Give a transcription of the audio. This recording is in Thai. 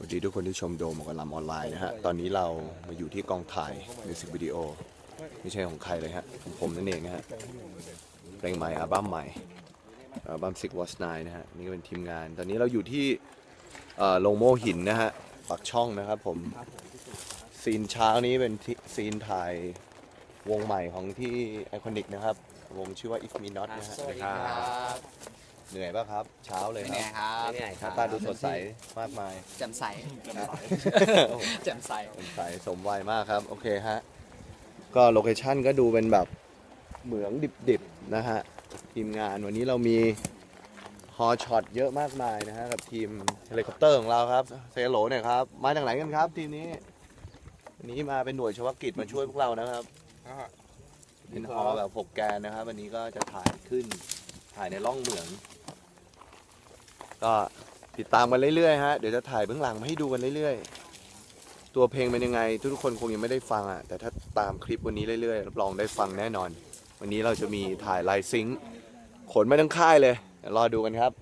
สวัสดีทุกคนที่ชมโดมกับลำออนไลน์นะฮะ ตอนนี้เรามาอยู่ที่กองถ่ายมิวสิกวิดีโอ ไม่ใช่ของใครเลยฮะของผมนั่นเองนะฮะเพลงใหม่อัลบั้มใหม่อัลบั้ม Six Was Nine นะฮะ นี่ก็เป็นทีมงาน ตอนนี้เราอยู่ที่เอ่อลงโม่หินนะฮะปักช่องนะครับผม ซีนเช้านี้เป็นที่ซีนถ่ายวงใหม่ของที่ไอคอนิกนะครับ วงชื่อว่า If Me Not นะฮะสวัสดีครับ เหนื่อยป่ะครับ เช้าเลยไม่คเหนื่รัอบยครับหน้าตาดูสดใสมากมาย แจ่มใสแจ่มใส สดใสสมวัยมากครับ โอเคฮะ ก็โลเคชั่นก็ดูเป็นแบบเหมืองดิบๆนะฮะ ทีมงานวันนี้เรามีฮอช็อตเยอะมากมายนะฮะ กับทีมเฮลิคอปเตอร์ของเราครับเซโลเนี่ยครับ มาจากไหนกันครับทีมนี้วันนี้มาเป็นหน่วยเฉพาะกิจมาช่วยพวกเรานะครับ เป็นฮอแบบหกแกนนะครับ วันนี้ก็จะถ่ายขึ้นถ่ายในร่องเหมือง ก็ติดตามกันเรื่อยๆฮะเดี๋ยวจะถ่ายเบื้องหลังมาให้ดูกันเรื่อยๆ ตัวเพลงเป็นยังไง ทุกคนคงยังไม่ได้ฟังอะแต่ถ้าตามคลิปวันนี้เรื่อยๆรับรองได้ฟังแน่นอน วันนี้เราจะมีถ่ายไลฟ์ซิงค์ขนมาทั้งค่ายเลยเดี๋ยวรอดูกันครับ